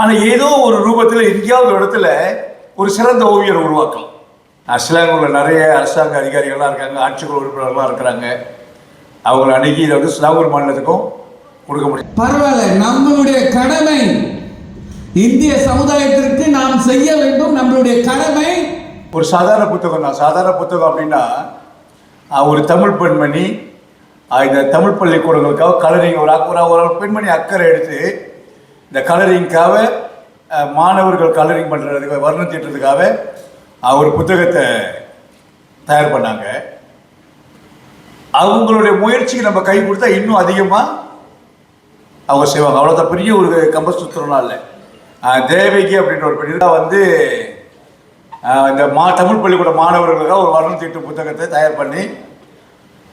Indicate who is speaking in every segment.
Speaker 1: ஆனால் ஏதோ ஒரு ரூபத்தில் எங்கேயாவது இடத்துல ஒரு சிறந்த ஓவியரை உருவாக்கலாம். ஸ்லாங்கூரில் நிறைய அரசாங்க அதிகாரிகள்லாம் இருக்காங்க ஆட்சிக்குழு உறுப்பினர்கள்லாம் இருக்கிறாங்க. அவங்களை அணுகி இதை வந்து ஸ்லாங்கூர் மாநிலத்துக்கும் கொடுக்க முடியும்.
Speaker 2: பரவாயில்ல நம்மளுடைய கடமை இந்திய சமுதாயத்திற்கு நாம் செய்ய வேண்டும் நம்மளுடைய கடமை.
Speaker 1: ஒரு சாதாரண புத்தகம் தான். சாதாரண புத்தகம் அப்படின்னா ஒரு தமிழ் பெண்மணி இந்த தமிழ் பள்ளிக்கூடங்களுக்காக கலரிங் ஒரு ஒரு பெண்மணி அக்கறை எடுத்து இந்த கலரிங்க்காக மாணவர்கள் கலரிங் பண்ணுறதுக்கு வர்ணம் தீட்டுறதுக்காக அவர் ஒரு புத்தகத்தை தயார் பண்ணாங்க. அவங்களுடைய முயற்சிக்கு நம்ம கை கொடுத்தா இன்னும் அதிகமாக அவங்க செய்வாங்க. அவ்வளோதான் பெரிய ஒரு கம்பசுத்திரம்லாம் இல்லை. தேவகி அப்படின்ற ஒரு பெண்ணாக வந்து இந்த மா தமிழ் பள்ளிக்கூட மாணவர்களுக்காக ஒரு வர்ணம் தீட்டு புத்தகத்தை தயார் பண்ணி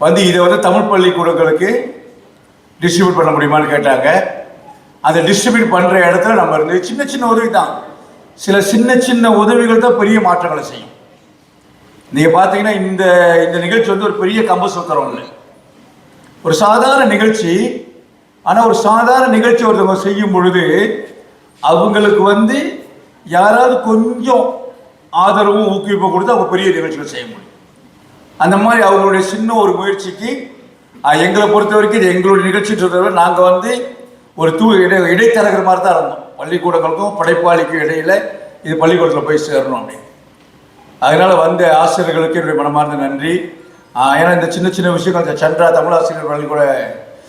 Speaker 1: வந்து இதை வந்து தமிழ் பள்ளிக்கூடங்களுக்கு டிஸ்ட்ரிபியூட் பண்ண முடியுமான்னு கேட்டாங்க. அதை டிஸ்ட்ரிபியூட் பண்ணுற இடத்துல நம்ம இருந்து சின்ன சின்ன உதவி தான். சில சின்ன சின்ன உதவிகள் தான் பெரிய மாற்றங்களை செய்யும். நீங்கள் பார்த்தீங்கன்னா இந்த இந்த நிகழ்ச்சி வந்து ஒரு பெரிய கம்ப சுத்திரம் இல்லை ஒரு சாதாரண நிகழ்ச்சி ஆனால் ஒரு சாதாரண நிகழ்ச்சி ஒருத்தவங்க செய்யும் பொழுது அவங்களுக்கு வந்து யாராவது கொஞ்சம் ஆதரவும் ஊக்குவிப்பும் கொடுத்து அவங்க பெரிய நிகழ்ச்சிகள் செய்ய முடியும். அந்த மாதிரி அவங்களுடைய சின்ன ஒரு முயற்சிக்கு எங்களை பொறுத்த வரைக்கும் இது எங்களுடைய நிகழ்ச்சின்றதை நாங்கள் வந்து ஒரு தூ இடை இடைத்தரகர் மாதிரி தான் இருந்தோம். பள்ளிக்கூடங்களுக்கும் படைப்பாளிக்கும் இடையில் இது பள்ளிக்கூடத்தில் போய் சேரணும் அப்படின்னு. அதனால் வந்த ஆசிரியர்களுக்கு என்னுடைய மனமார்ந்த நன்றி. ஏன்னா இந்த சின்ன சின்ன விஷயங்கள் இந்த சந்திரா தமிழ் ஆசிரியர் பள்ளிக்கூட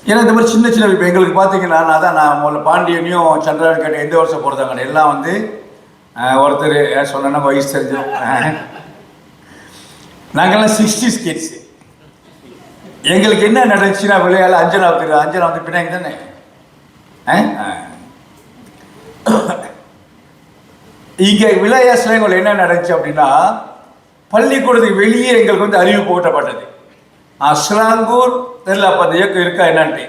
Speaker 1: ஏன்னா இந்த மாதிரி சின்ன சின்ன இப்போ எங்களுக்கு பார்த்தீங்கன்னா நான் தான் நான் முதல்ல பாண்டியனையும் சந்திரான்னு கேட்ட எந்த வருஷம் போகிறதாங்க எல்லாம் வந்து ஒருத்தர் ஏன் சொன்னா வயசு தெரிஞ்சோம் நாங்கள்லாம் சிக்ஸ்டி ஸ்கிட்ஸு எங்களுக்கு என்ன நடந்துச்சுன்னா விளையாட அஞ்சனாவுக்கு அஞ்சனா வந்து பின்னாங்க தானே? இங்கே விளையா சிலைகள் என்ன நடந்துச்சு அப்படின்னா பள்ளிக்கூடத்துக்கு வெளியே எங்களுக்கு வந்து அறிவு புகட்டப்பட்டது. ஸ்லாங்கூர் சிலாங்கூர் தெரியல அப்போ அந்த இயக்கம் இருக்கா என்னன்ட்டு.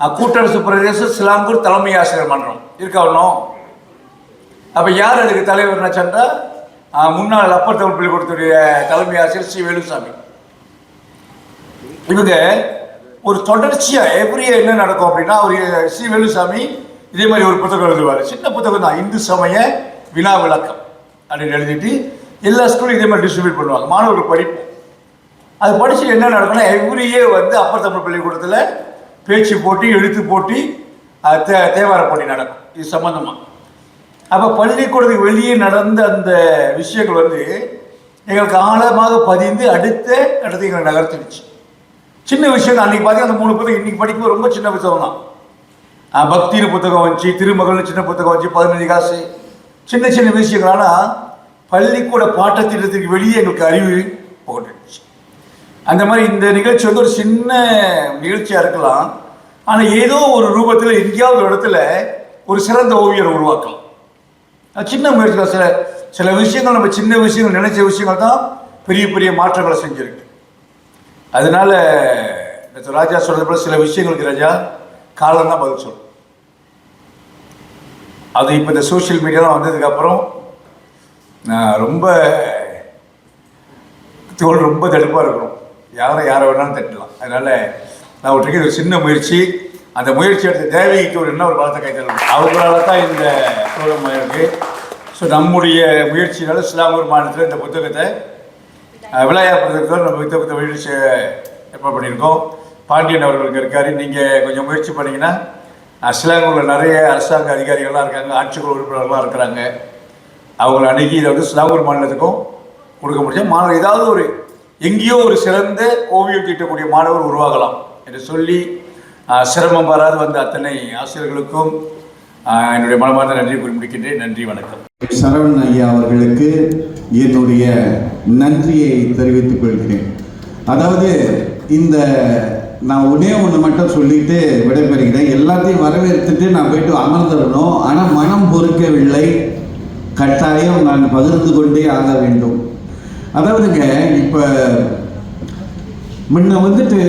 Speaker 1: கூட்டரசு பிரதேச சிலாங்கூர் தலைமை ஆசிரியர் மன்றம். இருக்கா ஒன்றும் அப்போ யார் அதுக்கு தலைவர்னா சென்றா முன்னாள் அப்பர் தமிழ் பள்ளிக்கூடத்துடைய தலைமை ஆசிரியர் ஸ்ரீ வேலுசாமி இவங்க ஒரு தொடர்ச்சியா எவ்ரி என்ன நடக்கும் அப்படின்னா அவர் ஸ்ரீ வேலுசாமி இதே மாதிரி ஒரு புத்தகம் எழுதுவார். சின்ன புத்தகம் தான். இந்து சமய வினா விளக்கம் அப்படின்னு எழுதிட்டு எல்லா ஸ்கூலும் இதே மாதிரி டிஸ்ட்ரிபியூட் பண்ணுவாங்க. மாணவர்கள் படிப்போம். அது படிச்சு என்ன நடக்கும்னா எவ்ரி இயர் வந்து அப்பர் தமிழ் பள்ளிக்கூடத்தில் பேச்சு போட்டி எழுத்து போட்டி தே தேவார போட்டி நடக்கும். இது சம்மந்தமாக அப்போ பள்ளிக்கூடத்துக்கு வெளியே நடந்த அந்த விஷயங்கள் வந்து எங்களுக்கு ஆழமாக பதிந்து அடுத்த இடத்தை எங்களை நகர்த்திடுச்சு. சின்ன விஷயம் அன்னைக்கு பார்த்தீங்கன்னா அந்த மூணு புத்தகம் இன்னைக்கு படிக்கும்போது ரொம்ப சின்ன புத்தகம் தான். பக்தியின் பக்தின்னு புத்தகம் வந்துச்சு திருமகள்னு சின்ன புத்தகம் வந்துச்சு பதினஞ்சு காசு. சின்ன சின்ன விஷயங்கள். ஆனால் பள்ளிக்கூட பாட்டத்திட்டத்துக்கு வெளியே எங்களுக்கு அறிவு போட்டுச்சு அந்த மாதிரி இந்த நிகழ்ச்சி வந்து ஒரு சின்ன நிகழ்ச்சியாக இருக்கலாம். ஆனால் ஏதோ ஒரு ரூபத்தில் எங்கேயாவது ஒரு இடத்துல ஒரு சிறந்த ஓவியர் உருவாக்கலாம். சின்ன முயற்சிகள் சில சில விஷயங்கள் நம்ம சின்ன விஷயங்கள் நினைச்ச விஷயங்கள் தான் பெரிய பெரிய மாற்றங்களை செஞ்சிருக்கு. அதனால ராஜா சொல்றது போல சில விஷயங்களுக்கு ராஜா காலம் தான் பதில் சொல்லும் அது இப்போ இந்த சோஷியல் மீடியாலாம் வந்ததுக்கப்புறம் நான் ரொம்ப தோல் ரொம்ப தடுப்பாக இருக்கிறோம் யாரை யாரை வேணாலும் தட்டலாம். அதனால நான் ஒருத்தருக்கு ஒரு சின்ன முயற்சி. அந்த முயற்சி எடுத்த தேவைக்கு ஒரு என்ன ஒரு பலத்தை கைத்தரணும் அவர்களால் தான் இந்த தோழம் இருக்கு ஸோ நம்முடைய முயற்சினால இஸ்லாமூர் மாநிலத்தில் இந்த புத்தகத்தை விளையாடுறதுக்கு நம்ம வித்த வித்த வீழ்ச்சி ஏற்பாடு பண்ணியிருக்கோம்? பாண்டியன் அவர்களுக்கு இருக்கார். நீங்கள் கொஞ்சம் முயற்சி பண்ணிங்கன்னா அஹ், நிறைய அரசாங்க அதிகாரிகள்லாம் இருக்காங்க ஆட்சிக்குழு உறுப்பினர்கள்லாம் இருக்கிறாங்க. அவங்களை அணுகி இதை வந்து சிலாங்கூர் மாநிலத்துக்கும் கொடுக்க முடியும். மாணவர் ஏதாவது ஒரு எங்கேயோ ஒரு சிறந்த ஓவியம் தீட்டக்கூடிய மாணவர் உருவாகலாம் என்று சொல்லி சிரமம் வராது வந்த அத்தனை ஆசிரியர்களுக்கும் என்னுடைய மனமார்ந்த நன்றி கூறி முடிக்கின்றேன் நன்றி வணக்கம்.
Speaker 3: சரவணன் ஐயா அவர்களுக்கு என்னுடைய நன்றியை தெரிவித்துக் கொள்கிறேன். அதாவது இந்த நான் ஒன்றே ஒன்று மட்டும் சொல்லிட்டு விடைபெறுகிறேன். எல்லாத்தையும் வரவேற்றுட்டு நான் போயிட்டு அமர்ந்துடணும். ஆனால் மனம் பொறுக்கவில்லை. கட்டாயம் நான் பகிர்ந்து கொண்டே ஆக வேண்டும். அதாவதுங்க இப்போ முன்ன வந்துட்டு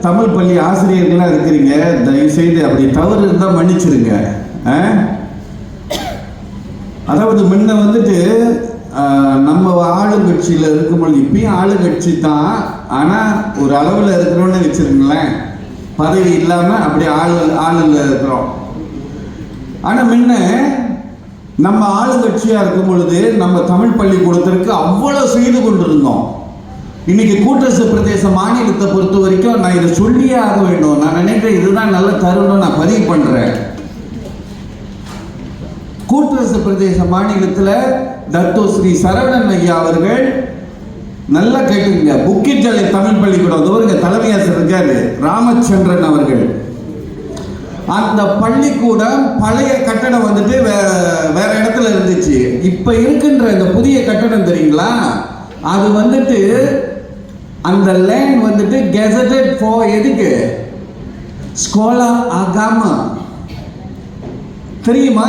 Speaker 3: தமிழ் பள்ளி ஆசிரியர்களாக இருக்கிறீங்க. தயவுசெய்து அப்படி தவறு இருந்தால் மன்னிச்சிருங்க. ஆ? அதாவது முன்ன வந்துட்டு நம்ம ஆளுங்கட்சியில் இருக்கும்பொழுது இப்பயும் ஆளுங்கட்சி தான். ஆனால் ஒரு அளவில் இருக்கிறோன்னு வச்சுருங்களேன். பதவி இல்லாமல் அப்படி ஆளு ஆளுல இருக்கிறோம். ஆனால் முன்ன நம்ம ஆளுங்கட்சியாக இருக்கும் பொழுது நம்ம தமிழ் பள்ளிக்கூடத்திற்கு அவ்வளோ செய்து கொண்டிருந்தோம். இன்னைக்கு கூட்டரசு பிரதேச மாநிலத்தை பொறுத்த வரைக்கும் நான் இதை சொல்லியே ஆக வேண்டும். நான் நினைக்கிறேன் இதுதான் நல்ல தருணம் நான் பதிவு பண்றேன். கூட்டரசு பிரதேச மாநிலத்தில் தத்தோ ஸ்ரீ சரவணன் ஐயா அவர்கள் நல்லா கேட்டுங்க புக்கிச்சாலை தமிழ் பள்ளிக்கூடம் தோறுங்க தலைமையாசிரியர் இருக்காரு ராமச்சந்திரன் அவர்கள். அந்த பள்ளிக்கூடம் பழைய கட்டடம் வந்துட்டு வேற வேற இடத்துல இருந்துச்சு. இப்போ இருக்கின்ற இந்த புதிய கட்டடம் தெரியுங்களா? அது வந்துட்டு அந்த லேண்ட் வந்துட்டு கெசட்டட் ஃபார் எதுக்கு? ஸ்கோலா அகாமா தெரியுமா?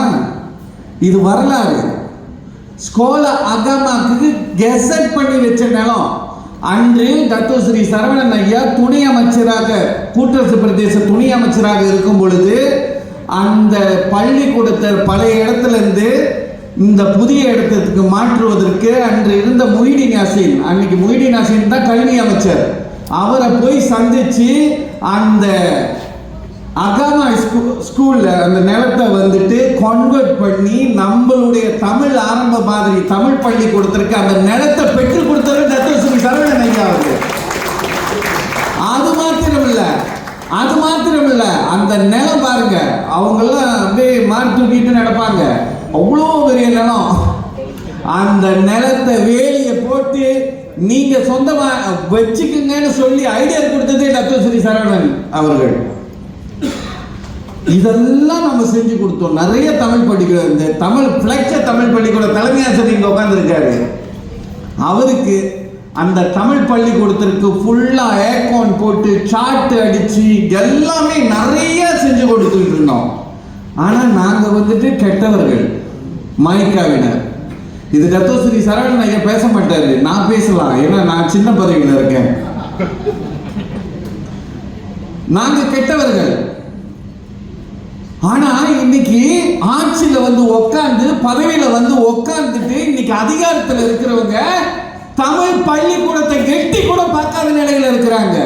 Speaker 3: இது வரலாறு. ஸ்கோலா அகாமாக்கு கெசட் பண்ணி வச்ச நிலம். அன்று டாக்டர் ஸ்ரீ சரவணன் ஐயா துணை அமைச்சராக கூட்டரசு பிரதேச துணை அமைச்சராக இருக்கும் பொழுது அந்த பள்ளிக்கூடத்தை பழைய இடத்துல இருந்து இந்த புதிய இடத்துக்கு மாற்றுவதற்கு அன்று இருந்த முஹிடின் யாசின் அன்னைக்கு முஹிடின் யாசின் தான் கல்வி அமைச்சர். அவரை போய் சந்திச்சு அந்த அகாமா ஸ்கூ ஸ்கூல்ல அந்த நிலத்தை வந்துட்டு கன்வெர்ட் பண்ணி நம்மளுடைய தமிழ் ஆரம்ப மாதிரி தமிழ் பள்ளி கொடுத்துருக்கு அந்த நிலத்தை பெற்றுக் கொடுத்தது தத்துவஸ்ரீ சரவணன் ஐயா அவர்கள். அது மாத்திரம் இல்ல அது மாத்திரம் இல்ல அந்த நிலம் பாருங்க அவங்கெல்லாம் அப்படியே மாறி தூக்கிட்டு நடப்பாங்க. அவ்வளோ பெரிய நிலம். அந்த நிலத்தை வேலியை போட்டு நீங்க சொந்தமா வச்சுக்குங்கன்னு சொல்லி ஐடியா கொடுத்ததே தத்துவஸ்ரீ சரவணன் அவர்கள். இதெல்லாம் நம்ம செஞ்சு கொடுத்தோம். நிறைய தமிழ் பள்ளிக்கூடம் இந்த தமிழ் பிளெக்ச தமிழ் பள்ளிக்கூட தலைமை ஆசிரியர் இங்க உட்காந்துருக்காரு அவருக்கு அந்த தமிழ் பள்ளிக்கூடத்திற்கு ஃபுல்லா ஏக்கோன் போட்டு சாட்டு அடிச்சு எல்லாமே நிறைய செஞ்சு கொடுத்துட்டு இருந்தோம். ஆனா நாங்க வந்துட்டு கெட்டவர்கள். மைக்காவினர் இது தத்துவஸ்ரீ சரவணன் ஐயா பேச மாட்டாரு. நான் பேசலாம். ஏன்னா நான் சின்ன பதவியில் இருக்கேன். நாங்க கெட்டவர்கள். ஆனா இன்னைக்கு ஆட்சியில வந்து உட்காந்து பதவியில வந்து உட்காந்துட்டு இன்னைக்கு அதிகாரத்தில் இருக்கிறவங்க தமிழ் பள்ளிக்கூடத்தை கெட்டி கூட பார்க்காத நிலையில இருக்கிறாங்க.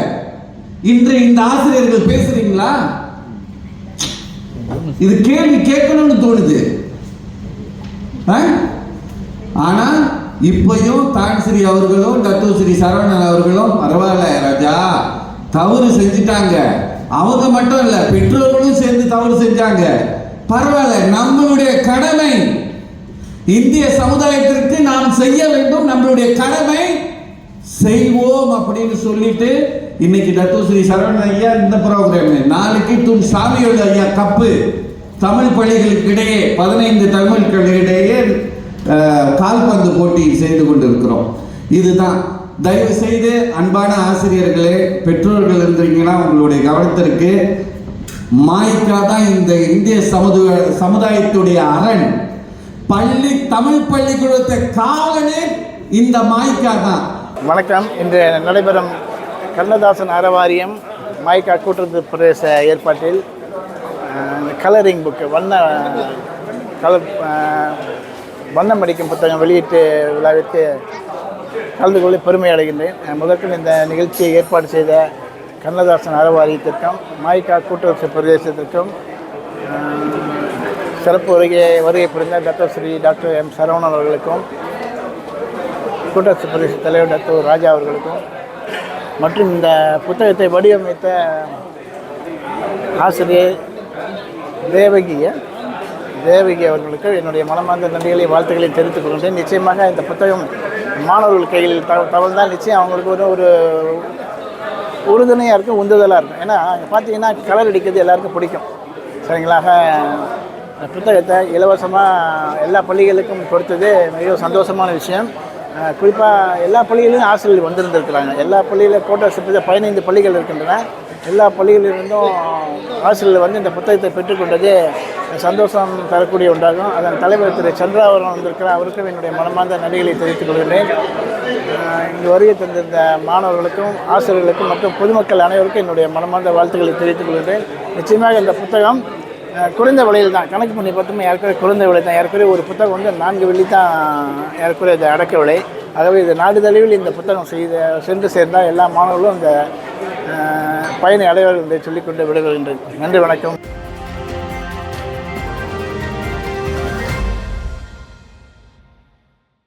Speaker 3: இன்று இந்த ஆசிரியர்கள் பேசுறீங்களா? இது கேள்வி கேட்கணும்னு தோணுது. ஆ? இப்பையும் தான்ஸ்ரீ அவர்களும் தத்துவஸ்ரீ சரவணன் அவர்களும் பரவாயில்ல ராஜா. தவறு செஞ்சிட்டாங்க. அவங்க மட்டும் இல்ல பெற்றோர்களும் சேர்ந்து தவறு செஞ்சாங்க. பரவாயில்ல நம்மளுடைய கடமை. இந்திய சமுதாயத்திற்கு நாம் செய்ய வேண்டும் நம்மளுடைய கடமை செய்வோம் அப்படின்னு சொல்லிட்டு இன்னைக்கு தத்துவஸ்ரீ சரவணன் ஐயா இந்த ப்ரோக்ராம் நாளைக்கு துன் சாமியோட ஐயா கப்பு. தமிழ் பள்ளிகளுக்கு இடையே பதினைந்து தமிழ்களிடையே கால்பந்து போட்டி செய்து கொண்டிருக்கிறோம். இதுதான். தயவு செய்து அன்பான ஆசிரியர்களே பெற்றோர்கள் இருந்தீங்கன்னா உங்களுடைய கவனத்திற்கு மாய்க்கா தான் இந்த இந்திய சமுதாய சமுதாயத்துடைய அரண். பள்ளி தமிழ் பள்ளிக்கூடத்தை காவலே இந்த மாய்க்கா தான்.
Speaker 4: வணக்கம். இன்று நடைபெறும் கண்ணதாசன் அறவாரியம் மாய்க்கா கூட்டுறவு பிரதேச ஏற்பாட்டில் கலரிங் புக்கு வண்ண கலர் வண்ணம் அடிக்கும் புத்தகம் வெளியீட்டு விழாவிற்கு கலந்து கொள்ள பெருமை அடைகின்றேன். அஹ், இந்த நிகழ்ச்சியை ஏற்பாடு செய்த கண்ணதாசன் அறவாரியத்திற்கும் மாய்கா கூட்டுறவு பிரதேசத்திற்கும் சிறப்பு வருகை வருகை புரிந்த doctor Shri doctor M Saravanan அவர்களுக்கும் கூட்டரசு பிரதேச தலைவர் டாக்டர் ராஜா அவர்களுக்கும் மற்றும் இந்த புத்தகத்தை வடிவமைத்த ஆசிரியர் தேவகிய தேவகி அவர்களுக்கு என்னுடைய மனமார்ந்த நன்றிகளை வாழ்த்துக்களை தெரிவித்துக் கொள்கிறேன் நிச்சயமாக இந்த புத்தகம் மாணவர்கள் கையில் த தவழ்ந்தால் நிச்சயம் அவங்களுக்கு ஒரு ஒரு உறுதுணையாக இருக்கும் உந்துதலாக இருக்கும். ஏன்னா அங்கே பார்த்தீங்கன்னா கலர் அடிக்கிறது எல்லாருக்கும் பிடிக்கும். சரிங்களாக இந்த புத்தகத்தை இலவசமாக எல்லா பள்ளிகளுக்கும் கொடுத்தது மிக சந்தோஷமான விஷயம். குறிப்பாக எல்லா பள்ளிகளிலும் ஆசிரியர்கள் வந்திருந்திருக்கிறாங்க. எல்லா பள்ளியில் கோட்டை சுற்றி பதினைந்து பள்ளிகள் இருக்கின்றன. எல்லா பள்ளிகளிலிருந்தும் ஆசிரியர்கள் வந்து இந்த புத்தகத்தை பெற்றுக்கொண்டது சந்தோஷம் தரக்கூடிய ஒன்றாகும். அதன் தலைவர் திரு சந்திராவரம் அவர்கள் வந்திருக்கிறார். அவருக்கும் என்னுடைய மனமார்ந்த நன்றிகளை தெரிவித்துக் கொள்கிறேன். இங்கு வருகை தந்திருந்த மாணவர்களுக்கும் ஆசிரியர்களுக்கும் மற்றும் பொதுமக்கள் அனைவருக்கும் என்னுடைய மனமார்ந்த வாழ்த்துக்களை தெரிவித்துக் கொள்கிறேன். நிச்சயமாக இந்த புத்தகம் குறைந்த விலையில் தான் கணக்கு பண்ணி பார்த்தோம்னா ஏற்கனவே குறைந்த விலை தான். ஏற்கனவே ஒரு புத்தகம் வந்து நான்கு வெள்ளி தான் ஏற்கனவே இது அடக்க விலை. ஆகவே இது நாடுதளவில் இந்த புத்தகம் செய்த சென்று சேர்ந்தால் எல்லா மாணவர்களும் இந்த பயனை அடைவார்கள் என்று சொல்லிக்கொண்டு விடைபெறுகின்றேன். நன்றி வணக்கம்.